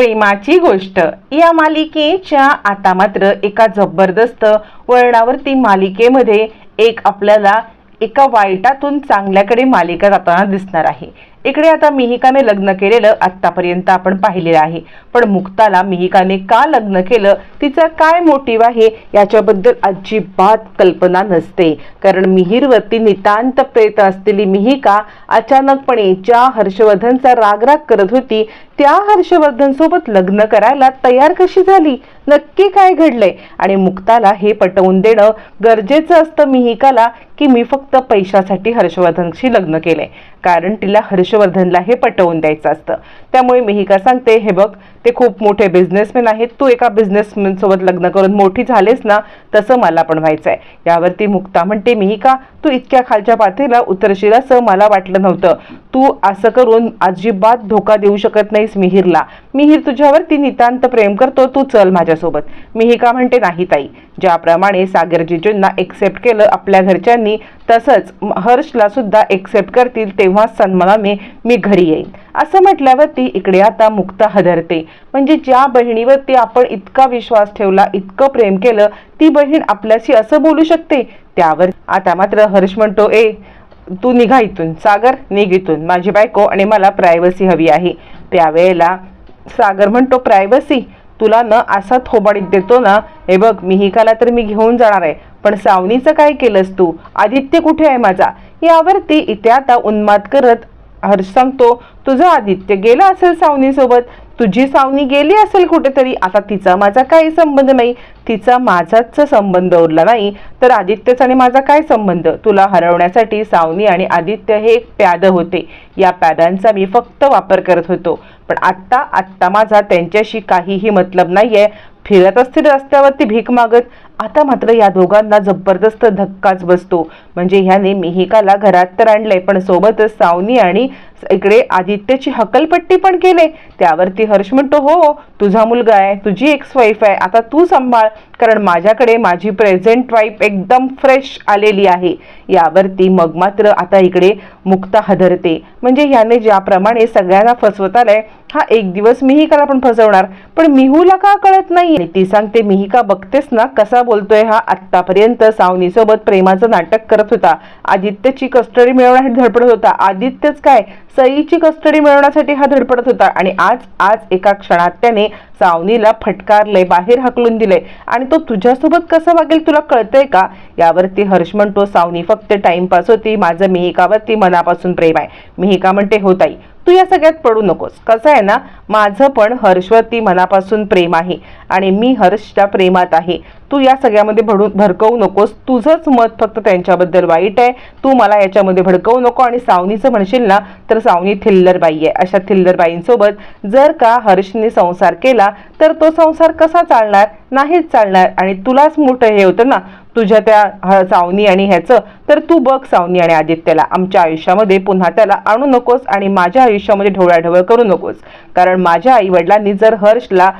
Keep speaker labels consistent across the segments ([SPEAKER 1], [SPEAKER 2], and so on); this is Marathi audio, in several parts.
[SPEAKER 1] प्रेमाची गोष्ट. या मालिकेच्या आता मात्र एका जबरदस्त वळणावरती मालिकेमध्ये एक आपल्याला एका वाईटातून चांगल्याकडे मालिका जाताना दिसणार आहे. इकडे आता मिहिकाने लग्न केलेलं आतापर्यंत आपण पाहिलेलं आहे. पण मुक्ताला मिहिकाने का लग्न केलं? तिचा काय मोटिव्ह आहे? याच्याबद्दल अजिबात कल्पना नसते. कारण मिहीरवरती नितांत प्रेत असलेली मिहिका अचानकपणे ज्या हर्षवर्धनचा रागराग करत होती त्या हर्षवर्धन सोबत लग्न करायला तयार कशी झाली? नक्की काय घडलंय? आणि मुक्ताला हे पटवून देणं गरजेचं असतं मिहिकाला की मी फक्त पैशासाठी हर्षवर्धनशी लग्न केलंय. कारण तिला हर्ष हर्षवर्धनला हे पटवून द्यायचं असतं. त्यामुळे मिहिका सांगते हे बघ ते खूप मोठे बिझनेसमॅन आहेत. तू एका बिझनेसमॅन सोबत लग्न करून मोठी झालेस ना तसं मला पण व्हायचं आहे यावरती मुक्ता म्हणते मिहिका तू इतक्या खालच्या पातळीला उतरशील असं मला वाटलं नव्हतं. तू असं करून अजिबात धोका देऊ शकत नाहीस मिहीरला. मिहीर तुझ्यावरती नितांत प्रेम करतो तू चल माझ्यासोबत. मिहिका म्हणते नाही ताई. ज्याप्रमाणे सागरजीजींना एक्सेप्ट केलं आपल्या घरच्यांनी तसंच हर्षला सुद्धा एक्सेप्ट करतील तेव्हा सन्मानाने मी घरी येईन. असं म्हटल्यावरती इकडे आता मुक्ता हदरते. म्हणजे ज्या बहिणीवरती आपण इतका विश्वास ठेवला इतकं प्रेम केलं ती बहीण आपल्याशी असं बोलू शकते? त्यावर आता मात्र हर्ष म्हणतो ए तू निघा इथून. सागर निघ इथून. माझी बायको आणि मला प्रायव्हसी हवी आहे. त्यावेळेला सागर म्हणतो प्रायव्हसी तुला न असा थोबाडीत देतो ना? हे बघ मिहिकाला तर मी घेऊन जाणार आहे. पण सावनीचं काय केलंस तू? आदित्य कुठे आहे माझा? यावरती इथे आता उन्माद करत हर्ष सांगतो तुझं आदित्य गेला असेल सावनीसोबत. तुझी सावनी गेली असेल कुठेतरी. आता तिचा माझा काही संबंध नाही. तिचा माझाच संबंध उरला नाही. तर आदित्यचा आणि माझा काय संबंध? तुला हरवण्यासाठी सावनी आणि आदित्य हे एक प्याद होते. या प्यादांचा मी फक्त वापर करत होतो. पण आत्ता आत्ता माझा त्यांच्याशी काहीही मतलब नाही आहे फिरत असतील रस्त्यावरती भीक मागत. आता मात्र या दोघांना जबरदस्त धक्काच बसतो. म्हणजे ह्याने मिहिकाला घरात तर आणलंय पण सोबतच सावनी आणि इकडे आदित्यची हकलपट्टी पण केले. त्यावरती हर्ष म्हणतो हो, हो तुझा मुलगा आहे तुझी एक्स वाईफ आहे आता तू सांभाळ कारण माझ्याकडे माझी प्रेझेंट वाईफ एकदम फ्रेश आलेली आहे. यावरती मग मात्र आता इकडे मुक्ता हदरते. म्हणजे ह्याने ज्याप्रमाणे सगळ्यांना फसवत आलाय हा एक दिवस मिहिकाला पण फसवणार. पण मिहूला का कळत नाही? ती सांगते मिहिका बघतेस ना कसा बोलतोय हा आत्तापर्यंत. सावनीसोबत प्रेमाचं नाटक करत होता. आदित्यची कस्टडी मिळवण्यासाठी धडपडत होता. आदित्यच काय? सईची कस्टडी मिळवण्यासाठी हा धडपडत होता. आणि आज आज एका क्षणात त्याने सावनीला फटकारलंय बाहेर हकलून दिलंय. आणि तो तुझ्यासोबत कसं वागेल तुला कळतंय का? यावरती हर्ष म्हणतो सावनी फक्त टाइमपास होती. माझं मिहिकावरती मनापासून प्रेम आहे. मिहिका म्हणते हो ताई तू या सगळ्यात पडू नकोस. कसं आहे ना माझं पण हर्षवरती मनापासून प्रेम आहे आणि मी हर्षच्या प्रेमात आहे. तू या सगळ्यामध्ये भडू भडकवू नकोस. तुझंच मत फक्त त्यांच्याबद्दल वाईट आहे. तू मला याच्यामध्ये भडकवू नको आणि सावनीचं म्हणशील ना तर सावनी थिल्लरबाई आहे. अशा थिल्लरबाईंसोबत जर का हर्षने संसार केला तर तो संसार कसा चालणार? नाहीच चालणार. आणि तुलाच मोठं हे होतं ना तुझ्या त्या सावनी आणि ह्याचं तर तू बघ सावनी आणि आदित्यला. आमच्या आयुष्यामध्ये पुन्हा त्याला आणू नकोस आणि माझ्या आयुष्यामध्ये ढवळाढवळ करू नकोस. कारण माझ्या आई वडिलांनी जर हर्षला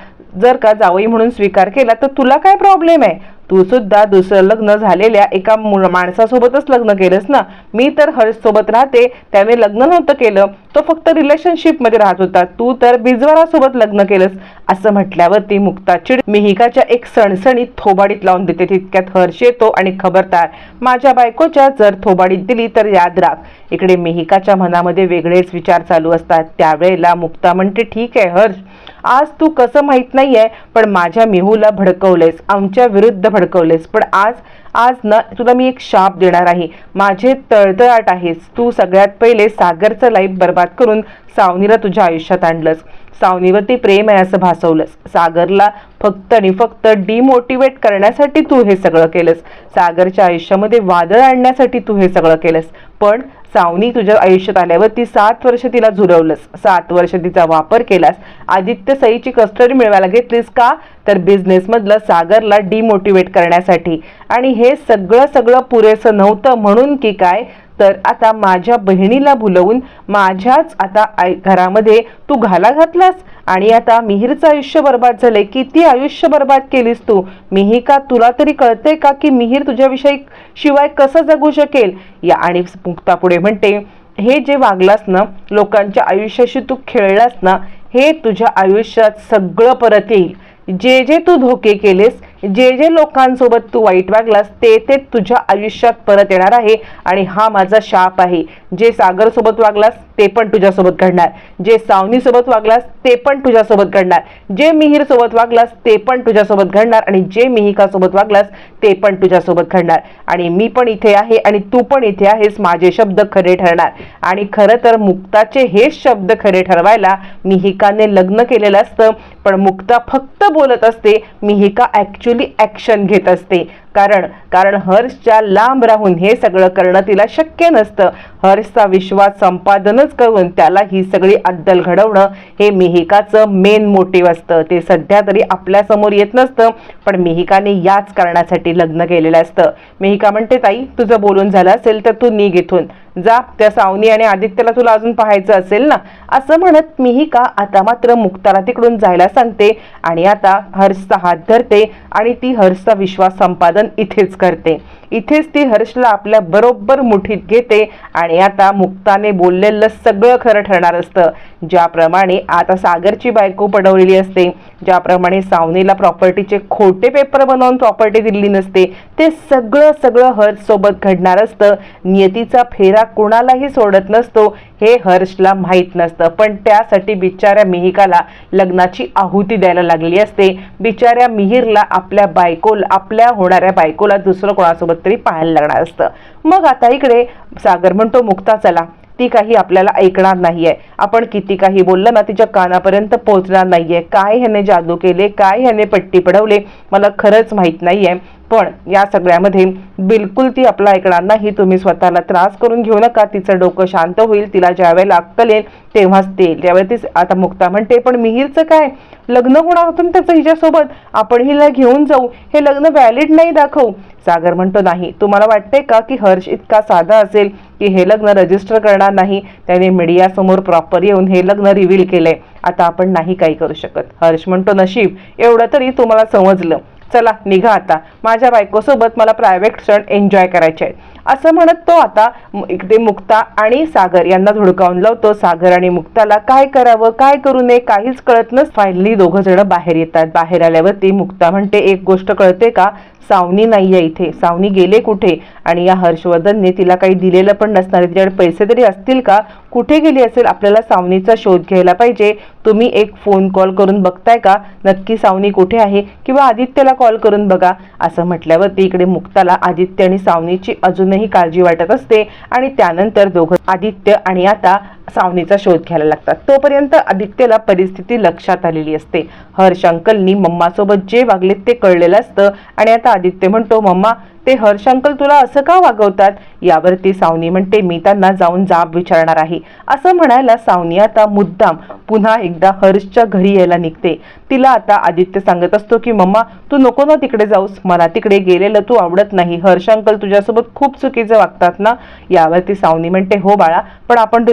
[SPEAKER 1] जर का जावई म्हणून स्वीकार केला तर तुला काय प्रॉब्लेम आहे? तू सुद्धा दुसरं लग्न झालेल्या एका मु- माणसासोबतच लग्न केलंस ना? मी तर हर्षसोबत राहते त्याने लग्न नव्हतं केलं तो फक्त रिलेशनशिपमध्ये राहत होता. तू तर बिजवारासोबत लग्न केलंस असं म्हटल्यावरती मुक्ता चिड मिहिकाच्या एक सणसणीत थोबाडीत लावून देते. तितक्यात हर्ष येतो आणि खबरदार माझ्या बायकोच्या जर थोबाडीत दिली तर याद राख. इकडे मिहिकाच्या मनामध्ये वेगळेच विचार चालू असतात. त्यावेळेला मुक्ता म्हणते ठीक आहे हर्ष आज तू कसं माहीत नाहीये पण माझ्या मिहूला भडकवलेस आमच्या विरुद्ध भडकवलेस. पण आज आज ना तुला मी एक शाप देणार आहे. माझे तळतळाट आहेस. तू सगळ्यात पहिले सागरचं लाईफ बर्बाद करून सावनीला तुझ्या आयुष्यात आणलंस. सावनीवरती प्रेम आहे असं भासवलंस. सागरला फक्त आणि फक्त डिमोटिवेट करण्यासाठी तू हे सगळं केलंस. सागरच्या आयुष्यामध्ये वादळ आणण्यासाठी तू हे सगळं केलंस. पण सावनी तुझ्या आयुष्यात आल्यावर ती सात वर्ष तिला झुरवलंस. सात वर्ष तिचा वापर केलास. आदित्य सईची कस्टडी मिळवायला घेतलीस का? तर बिझनेसमधलं सागरला डिमोटिवेट करण्यासाठी. आणि हे सगळं सगळं पुरेसं नव्हतं म्हणून की काय? तर आता माझ्या बहिणीला भुलवून माझ्याच आता आई- घरामध्ये तू घाला घातलास. आणि आता मिहीरचं आयुष्य बर्बाद झालंय. किती आयुष्य बर्बाद केलीस तू? मिहिका तुला तरी कळतंय का की मिहीर तुझ्याविषयी शिवाय कसं जगू शकेल? या आणि मुक्ता पुढे म्हणते हे जे वागलास ना लोकांच्या आयुष्याशी तू खेळलास ना हे तुझ्या आयुष्यात सगळं परत येईल. जे जे तू धोके केलेस जे जे लोकांसोबत तू वाईट वागलास ते ते तुझ्या आयुष्यात परत येणार आहे आणि हा माझा शाप आहे. जे सागर सोबत वागलास ते पण तुझ्यासोबत घडणार. जे सावनी सोबत वागलास ते पण तुझ्यासोबत घडणार. जे मिहीर सोबत वागलास ते पण तुझ्यासोबत घडणार. आणि जे मिहिकासोबत वागलास ते पण तुझ्यासोबत घडणार. आणि मी पण इथे आहे आणि तू पण इथे आहेस माझे शब्द खरे ठरणार. आणि खरं तर मुक्ताचे हेच शब्द खरे ठरवायला मिहिकाने लग्न केलेलं असतं पण मुक्ता फक्त बोलत असते मिहिका ॲक्च्युली ऍक्शन घेत असते. कारण कारण हर्षच्या लांब राहून हे सगळं करणं तिला शक्य नसतं. हर्षचा विश्वास संपादनच करून त्याला ही सगळी अद्दल घडवणं हे मिहिकाचं मेन मोटिव्ह असतं. ते सध्या तरी आपल्यासमोर येत नसतं पण मिहिकाने याच कारणासाठी लग्न केलेलं असतं. मिहिका म्हणते ताई तुझं बोलून झालं असेल तर तू निघ इथून. जा त्या सावनी आणि आदित्यला तुला अजून पाहायचं असेल ना? असं म्हणत मीही का आता मात्र मुक्ताला तिकडून जायला सांगते आणि आता हर्षचा हात धरते आणि ती हर्षचा विश्वास संपादन इथेच करते. इथेच ती हर्षला आपल्या बरोबर मुठीत घेते आणि आता मुक्ताने बोललेलं सगळं खरं ठरणार असतं. ज्याप्रमाणे आता सागरची बायको पडवलेली असते ज्याप्रमाणे सावनीला प्रॉपर्टीचे खोटे पेपर बनवून प्रॉपर्टी दिली नसते ते सगळं सगळं हर्ष सोबत घडणार असतं. नियतीचा फेरा कुणालाही सोडत नसतो. हे हर्षला माहीत नसतं. पण त्यासाठी बिचाऱ्या मिहिकाला लग्नाची आहुती द्यायला लागली असते. बिचाऱ्या मिहीरला आपल्या बायकोला आपल्या होणाऱ्या बायकोला दुसरं कोणासोबत तरी पाहायला लागणार असतं. मग आता इकडे सागर म्हणतो मुक्ता चला. ती काही आपल्याला ऐकणार नाहीये. आपण किती काही बोललं ना तिच्या कानापर्यंत पोहोचणार नाहीये. काय ह्याने जादू केले? काय ह्याने पट्टी पडवले? मला खरंच माहीत नाहीये. पण या सगळ्यामध्ये बिलकुल ती आपला ऐकणार नाही. तुम्ही स्वतःला त्रास करून घेऊ नका. तिचं डोकं शांत होईल. तिला ज्या वेळेला अक्कल येईल तेव्हाच ते येईल. त्यावेळी ती आता मुक्ता म्हणते पण मिहीरचं काय? लग्न होणार होतं ना त्याचं हिच्यासोबत? आपण हिला घेऊन जाऊ. हे लग्न व्हॅलिड नाही दाखवू. सागर म्हणतो नाही. तुम्हाला वाटते का की हर्ष इतका साधा असेल की हे लग्न रजिस्टर करणार नाही? त्याने मीडियासमोर प्रॉपर येऊन हे लग्न रिव्हील केलंय. आता आपण नाही काही करू शकत. हर्ष म्हणतो नशीब. एवढं तरी तुम्हाला समजलं. चला निघा आता. माझ्या बायकोसोबत मला प्रायव्हेट क्षण एन्जॉय करायचे आहेत. असं म्हणत तो आता इकडे मुक्ता आणि सागर यांना धुडकावून लावतो. सागर आणि मुक्ताला काय करावं काय करू नये काहीच कळत नस. फायनली दोघं जण बाहेर येतात. बाहेर आल्यावरती मुक्ता म्हणते एक गोष्ट कळते का? सावनी नाही आहे इथे. सावनी गेले कुठे? आणि या हर्षवर्धनने तिला काही दिलेलं पण नसणार. तिच्याकडे पैसे तरी असतील का? कुठे गेली असेल? आपल्याला सावनीचा शोध घ्यायला पाहिजे. तुम्ही एक फोन कॉल करून बघताय का? नक्की सावनी कुठे आहे? किंवा आदित्यला कॉल करून बघा. असं म्हटल्यावरती इकडे मुक्ताला आदित्य आणि सावनीची अजूनही काळजी वाटत असते आणि त्यानंतर दोघं आदित्य आणि आता सावनीचा शोध घ्यायला लागतात. तोपर्यंत आदित्यला परिस्थिती लक्षात आलेली असते. हर्ष अंकलनी मम्मासोबत जे वागले ते कळलेलं असतं आणि आता आदित्य म्हणतो मम्मा ते हर्ष अंकल तुला असं का वागवतात? यावरती सावनी म्हणते मी त्यांना जाऊन जाब विचारणार आहे. असं म्हणायला सावनी आता मुद्दाम पुन्हा एकदा हर्षच्या घरी यायला निघते. तिला आता आदित्य सांगत असतो की मम्मा तू नको ना तिकडे जाऊस. मला तिकडे गेलेलं तू आवडत नाही. हर्ष अंकल तुझ्यासोबत खूप चुकीचं वागतात ना? यावरती सावनी म्हणते हो बाळा पण आपण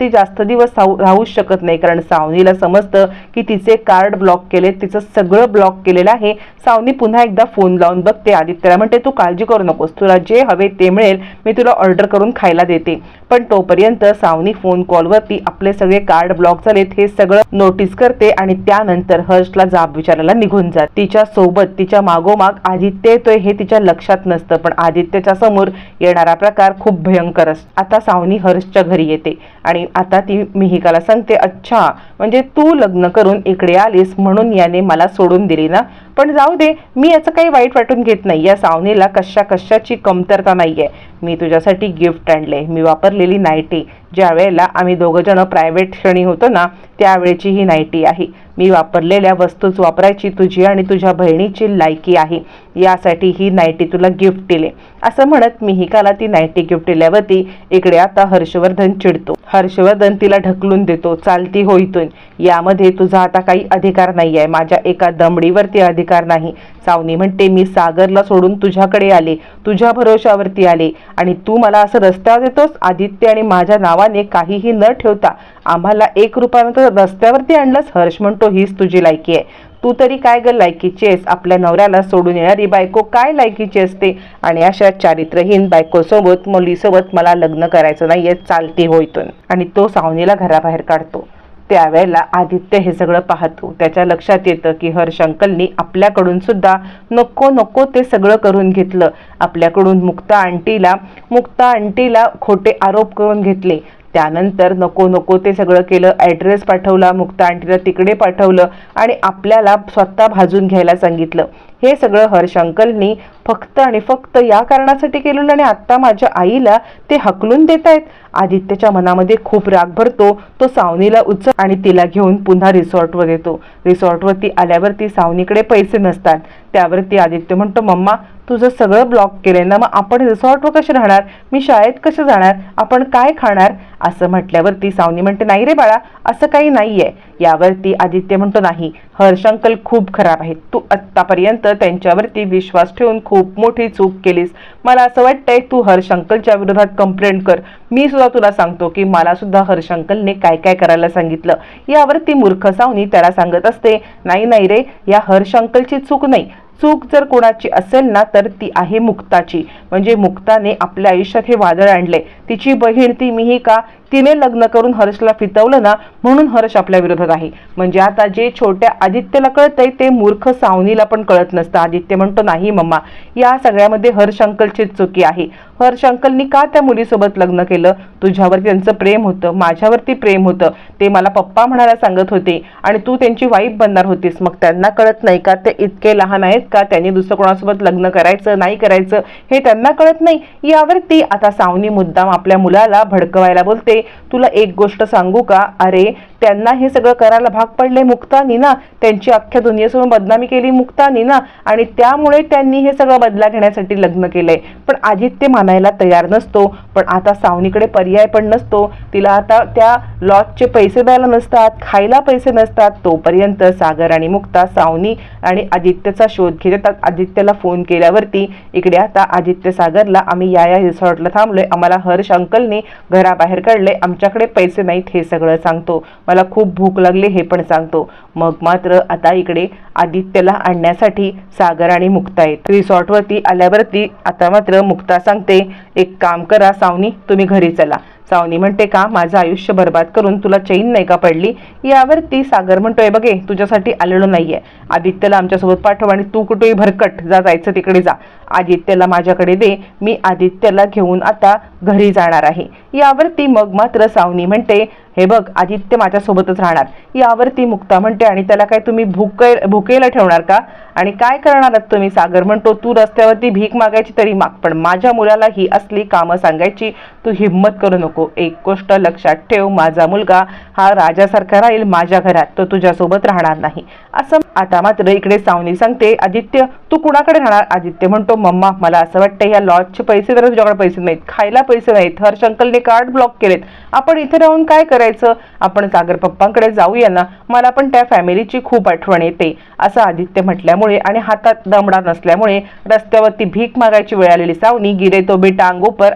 [SPEAKER 1] ती जास्त दिवस राहूच शकत नाही. कारण सावनीला समजतं की तिचे कार्ड ब्लॉक केले तिचं सगळं ब्लॉक केलेलं आहे. सावनी पुन्हा एकदा फोन लावून बघते. आदित्यला म्हणते तू काळजी करू नकोस. तुला जे हवे ते मिळेल. मी तुला ऑर्डर करून खायला देते. पण तोपर्यंत सावनी फोन कॉलवरती आपले सगळे कार्ड ब्लॉक झालेत हे सगळं नोटीस करते आणि त्यानंतर हर्षला जाब विचारायला निघून जात. तिच्या सोबत तिच्या मागोमाग आदित्य येतोय हे तिच्या लक्षात नसतं पण आदित्यच्या समोर येणारा प्रकार खूप भयंकर असतो. आता सावनी हर्षच्या घरी येते आणि आता ती मिहिकाला सांगते अच्छा म्हणजे तू लग्न करून इकडे आलीस म्हणून याने मला सोडून दिली ना? पण जाऊ दे मी याचं काही वाईट वाटून घेत नाही. या सावनेला कशा कशाची कमतरता नाहीये. मी तुझ्यासाठी गिफ्ट आणले मी वापरलेली नाईटी ज्या वेळेला आम्ही दोघंजण प्रायव्हेट क्षणी होतो ना त्यावेळेची ही नाईटी आहे. मी वापरलेल्या वस्तूच वापरायची तुझी आणि तुझ्या बहिणीची लायकी आहे. यासाठी ही नाईटी तुला गिफ्ट दिले. असं म्हणत मिहिकाला ती नाईटी गिफ्ट दिल्यावरती इकडे आता हर्षवर्धन चिडतो. हर्षवर्धन तिला ढकलून देतो चालती होईतून. यामध्ये तुझा आता काही अधिकार नाही आहे माझ्या एका दमडीवरती अधिकार नाही. सावनी म्हणते मी सागरला सोडून तुझ्याकडे आले. तुझ्या भरोशावरती आले. आणि तू मला असं रस्त्यावर देतोस? आदित्य आणि माझ्या नावाने काहीही न ठेवता आम्हाला एक रुपयानंतर रस्त्यावरती आणलंस हर्ष म्हणतो हीच तुझी लायकी आहे. तू तरी काय ग लायकीची आहेस? आपल्या नवऱ्याला सोडून येणारी बायको काय लायकीची असते? आणि अशा चारित्रहीन बायकोसोबत मुलीसोबत मला लग्न करायचं नाहीये चालती होईतून आणि तो सावनीला घराबाहेर काढतो. त्यावेळेला आदित्य हे सगळं पाहतो त्याच्या लक्षात येतं की हर्ष अंकलनी आपल्याकडून सुद्धा नको नको ते सगळं करून घेतलं. आपल्याकडून मुक्ता आंटीला मुक्ता आंटीला खोटे आरोप करून घेतले. त्यानंतर नको नको ते सगळं केलं. ॲड्रेस पाठवला मुक्ता आंटीला तिकडे पाठवलं आणि आपल्याला स्वतः भाजून घ्यायला सांगितलं. हे सगळं हर्ष अंकलनी फक्त आणि फक्त या कारणासाठी केलेलं आणि आत्ता माझ्या आईला ते हकलून देत आहेत आदित्यच्या मनामध्ये खूप राग भरतो. तो सावनीला उचल आणि तिला घेऊन पुन्हा रिसॉर्टवर येतो. रिसॉर्टवरती आल्यावरती सावनीकडे पैसे नसतात. त्यावरती आदित्य म्हणतो मम्मा तुझं सगळं ब्लॉक केलंय ना मग आपण रिसॉर्टवर कसे राहणार? मी शाळेत कसे जाणार? आपण काय खाणार? असं म्हटल्यावरती सावनी म्हणते नाही रे बाळा असं काही नाहीये. यावरती आदित्य म्हणतो नाही हर्ष अंकल खूप खराब आहेत. तू आत्तापर्यंत त्यांच्यावरती विश्वास ठेवून खूप खूप मोठी चूक केलीस. मला असं वाटतंय तू हर्षंकलच्या विरोधात कंप्लेंट कर. मी सुद्धा तुला सांगतो की मला सुद्धा हर्षंकलने काय काय करायला सांगितलं. यावरती मूर्ख सावनी त्याला सांगत असते नाही नाही रे या हर्षंकलची चूक नाही. चूक जर कोणाची असेल ना तर ती आहे मुक्ताची. म्हणजे मुक्ताने आपल्या आयुष्यात हे वादळ आणले. तिची बहीण ती मिहिका तिने लग्न करून हर्षला फितवलं ना म्हणून हर्ष आपल्या विरोधात आहे. म्हणजे आता जे छोट्या आदित्यला कळतंय ते मूर्ख सावनीला पण कळत नसतं. आदित्य म्हणतो नाही मम्मा या सगळ्यामध्ये हर्ष अंकलचीच चुकी आहे. हर्ष अंकलनी का त्या मुलीसोबत लग्न केलं? तुझ्यावरती त्यांचं प्रेम होतं माझ्यावरती प्रेम होतं. ते मला पप्पा म्हणायला सांगत होते आणि तू त्यांची वाईफ बनणार होतीस. मग त्यांना कळत नाही का? ते इतके लहान आहेत का? त्यांनी दुसरं कोणासोबत लग्न करायचं नाही करायचं हे त्यांना कळत नाही. यावरती आता सावनी मुद्दाम आपल्या मुलाला भडकवायला बोलते. तुला एक गोष्ट सांगू का? अरे त्यांना हे सगळं करायला भाग पडले. मुक्तानी ना त्यांची अख्ख्या दुनियेसमोर बदनामी केली. मुक्तानी ना आणि त्यामुळे त्यांनी हे सगळं बदला घेण्यासाठी लग्न केलंय. पण आदित्य मानायला तयार नसतो. पण आता सावनीकडे पर्याय पण नसतो. तिला आता त्या लॉजचे पैसे द्यायला नसतात. खायला पैसे नसतात. तोपर्यंत सागर आणि मुक्ता सावनी आणि आदित्यचा शोध घेत येतात. आदित्यला फोन केल्यावरती इकडे आता आदित्य सागरला आम्ही या या रिसॉर्टला थांबलोय. आम्हाला हर्ष अंकलने घराबाहेर काढले आमच्याकडे पैसे नाहीत हे सगळं सांगतो. मला खूप भूक लागली हे पण सांगतो. मग मात्र आता इकडे आदित्यला आणण्यासाठी सागर आणि मुक्ता येत रिसॉर्टवरती आल्यावरती आता मात्र मुक्ता सांगते एक काम करा सावनी तुम्ही घरी चला. सावनी म्हणते का माझं आयुष्य बर्बाद करून तुला चैन नाही का पडली? यावर ती सागर म्हणतोय बघे तुझ्यासाठी आलेलो नाहीये. आदित्यला आमच्यासोबत पाठव आणि तू कुठेही भरकट जा जायचं तिकडे जा. आदित्यला माझ्याकडे दे. मी आदित्यला घेऊन आता घरी जाणार आहे. यावरती मग मात्र सावनी म्हणते हे बघ आदित्य माझ्यासोबतच राहणार. यावरती मुक्ता म्हणते आणि त्याला काय तुम्ही भुके भुकेला ठेवणार का? आणि काय करणार आहात तुम्ही? सागर म्हणतो तू रस्त्यावरती भीक मागायची तरी माग पण माझ्या मुलाला ही असली कामं सांगायची तू हिंमत करू नको. एक गोष्ट लक्षात ठेव माझा मुलगा हा राजासारखा राहील माझ्या घरात तो तुझ्यासोबत राहणार नाही. असं आता मात्र इकडे सावनी सांगते आदित्य तू कुणाकडे राहणार? आदित्य म्हणतो मम्मा मला असं वाटतं या लॉजचे पैसे तर तुझ्याकडे पैसे नाहीत खायला पैसे नाहीत हर्ष अंकलने कार्ड ब्लॉक केलेत. आपण इथे राहून काय करायचं? आपण सागर पप्पांकडे जाऊया ना. मला पण त्या फॅमिलीची खूप आठवण येते. असं आदित्य म्हटल्यामुळे आणि हातात दमडा नसल्यामुळे रस्त्यावरती भीक मागायची वेळ आलेली सावनी गिरे तो बेटा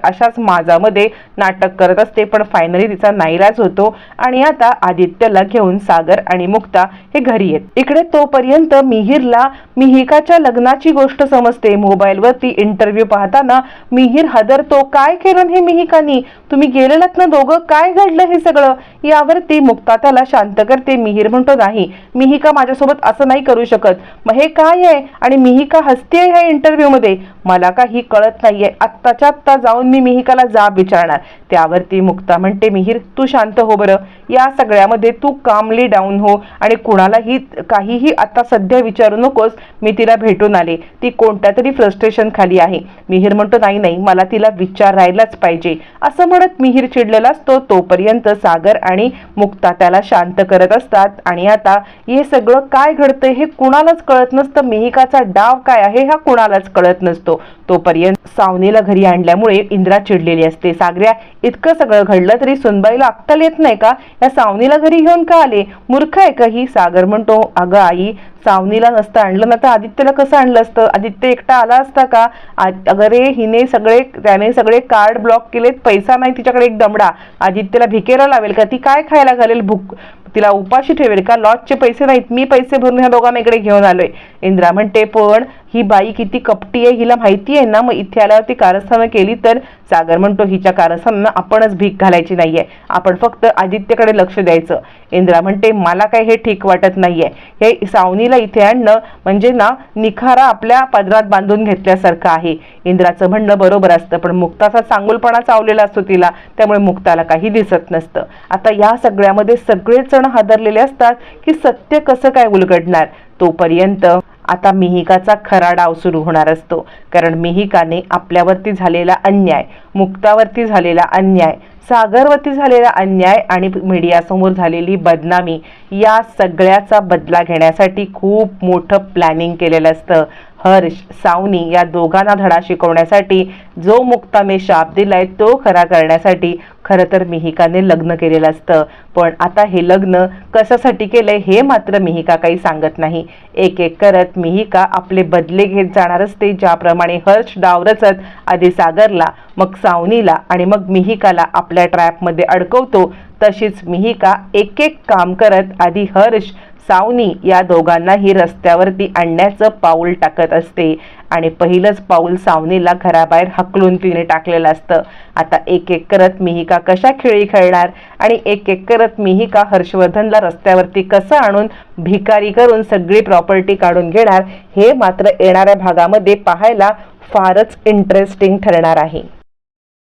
[SPEAKER 1] अशाच माझामध्ये नाटक करत असते. पण फायनली तिचा नाईलाज होतो आणि आता आदित्यला घेऊन सागर आणि मुक्ता हे घरी येत. इकडे तोपर्यंत मिहिरला मिहिकाच्या लग्नाची गोष्ट समजते. मोबाईलवरती इंटरव्ह्यू पाहताना मिहिर हदरतो काय केलं हे मिहिकानी? तुम्ही गेलेलात ना दोघं? काय घडलं हे सगळं? यावरती मुक्ता त्याला शांत करते. मिहिर म्हणतो नाही मिहिका माझ्यासोबत असं नाही करू शकत. मग हे काय आहे? आणि मिहिका हसते ह्या इंटरव्ह्यू मध्ये? मला काही कळत नाहीये. आत्ताच्या आत्ता जाऊन मी मिहिकाला जाब विचारणार. त्यावरती मुक्ता म्हणते मिहिर तू शांत हो बरं. या सगळ्यामध्ये तू कामली डाऊन हो. आणि कुणालाही काहीही आता सध्या विचारू नकोस. मी तिला भेटून आले. ती कोणत्या तरी फ्रस्ट्रेशन खाली आहे. मिहिर म्हणतो नाही नाही. मला तिला विचारायलाच पाहिजे. असं म्हणत मिहिर चिडलेला असतो. तोपर्यंत सागर आणि मुक्ता त्याला शांत करत असतात. आणि आता हे सगळं काय घडतंय हे कुणालाच कळत नसतं. मिहिकाचा डाव काय आहे हा कुणालाच कळत नसतो. तोपर्यंत सावनीला घरी आणल्यामुळे इंद्रा चिडलेली असते. सागऱ्या इतकं सगळं घडलं तरी सुनबाईला अक्कल येत नाही का? या सावनीला घरी घेऊन का आले? मूर्ख आहे का ही? सागर म्हणतो अगं आई सावनीला नसतं आणलं. ना तर आदित्यला कसं आणलं असतं? आदित्य एकटा आला असता का? अगरे हिने सगळे त्याने सगळे कार्ड ब्लॉक केलेत. पैसा नाही तिच्याकडे एक दमडा. आदित्यला भिकेला लावेल का? ती काय खायला घालेल? भूक तिला उपाशी ठेवेल. का लॉजचे पैसे नाहीत? मी पैसे भरून ह्या दोघांकडे घेऊन आलोय. इंद्रा म्हणते पण ही बाई किती कपटी आहे हिला माहिती आहे ना? मग इथे आल्यावर ती कारस्थानं केली तर? सागर म्हणतो हिच्या कारस्थानांना आपणच भीक घालायची नाहीये. आपण फक्त आदित्यकडे लक्ष द्यायचं. इंद्रा म्हणते मला काय हे ठीक वाटत नाहीये. हे सावनीला इथे आणणं म्हणजे ना निखारा आपल्या पदरात बांधून घेतल्यासारखं आहे. इंद्राचं म्हणणं बरोबर असतं पण मुक्ताचा चांगुलपणा चावलेला असतो तिला त्यामुळे मुक्ताला काही दिसत नसतं. आता या सगळ्यामध्ये सगळेच जण हादरलेले असतात की सत्य कसं काय उलगडणार? तोपर्यंत आता मिहिकाचा खरा डाव सुरू होणार असतो. कारण मिहिकाने आपल्यावरती झालेला अन्याय मुक्तावरती झालेला अन्याय सागरवरती झालेला अन्याय आणि मीडियासमोर झालेली बदनामी या सगळ्याचा बदला घेण्यासाठी खूप मोठं प्लॅनिंग केलेलं असतं. हर्ष सावनी या दोघांना धडा शिकवण्यासाठी जो मुक्ताने शाप दिलाय तो खरा करण्यासाठी खरं तर मिहिकाने लग्न केलेलं असतं. पण आता हे लग्न कशासाठी केलंय हे मात्र मिहिका काही सांगत नाही. एक एक करत मिहिका आपले बदले घेत जाणार असते ज्याप्रमाणे हर्ष डाव रचत आधी सागरला मग सावनीला आणि मग मिहिकाला आपल्या ट्रॅपमध्ये अडकवतो. तशीच मिहिका एक एक काम करत आधी हर्ष सावनी या दोघांनाही रस्त्यावरती आणण्याचं पाऊल टाकत असते. आणि पहिलंच पाऊल सावनीला घराबाहेर हकलून तिने टाकलेलं असतं. आता एक एक करत मिहिका कशा खेळी खेळणार? आणि एक एक करत मिहिका हर्षवर्धनला रस्त्यावरती कसं आणून भिकारी करून सगळी प्रॉपर्टी काढून घेणार? हे मात्र येणाऱ्या भागामध्ये पाहायला फारच इंटरेस्टिंग ठरणार आहे.